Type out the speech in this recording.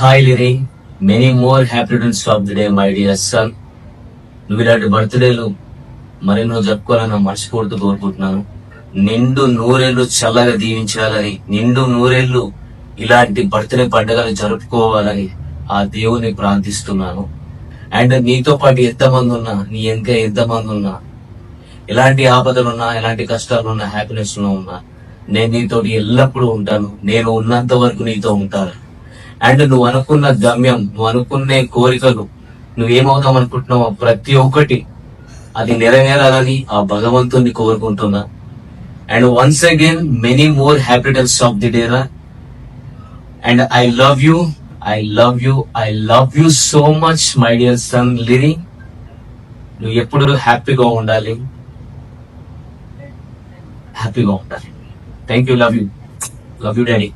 Hi Liri many more happy returns of the day my dear son నువ్వు ఇలాంటి బర్త్డేలు మరెన్నో జరుపుకోవాలని నా మనస్ఫూర్తి కోరుకుంటున్నాను. నిండు నూరేళ్ళు చల్లగా దీవించాలని నిండు నూరేళ్ళు ఇలాంటి బర్త్డే పండుగలు జరుపుకోవాలని ఆ దేవుని ప్రార్థిస్తున్నాను. అండ్ నీతో పాటు ఎంతమంది ఉన్నా నీ ఇంకా ఎంతమంది ఉన్నా ఎలాంటి ఆపదలున్నా ఎలాంటి కష్టాలున్నా హ్యాపీనెస్ ఉన్నా నేను నీతో ఎల్లప్పుడూ ఉంటాను. నేను ఉన్నంత వరకు నీతో ఉంటాను. అండ్ నువ్వు అనుకున్న గమ్యం నువ్వు అనుకునే కోరికలు నువ్వేమవుదాం అనుకుంటున్నావో ప్రతి ఒక్కటి అది నెరవేరాలని ఆ భగవంతుని కోరుకుంటున్నా. And once again many more happy returns of the Dera. And I love you I love you I love you so much my dear son Liri. నువ్వు ఎప్పుడు హ్యాపీగా ఉండాలి? హ్యాపీగా ఉండాలి. Thank you love you love you daddy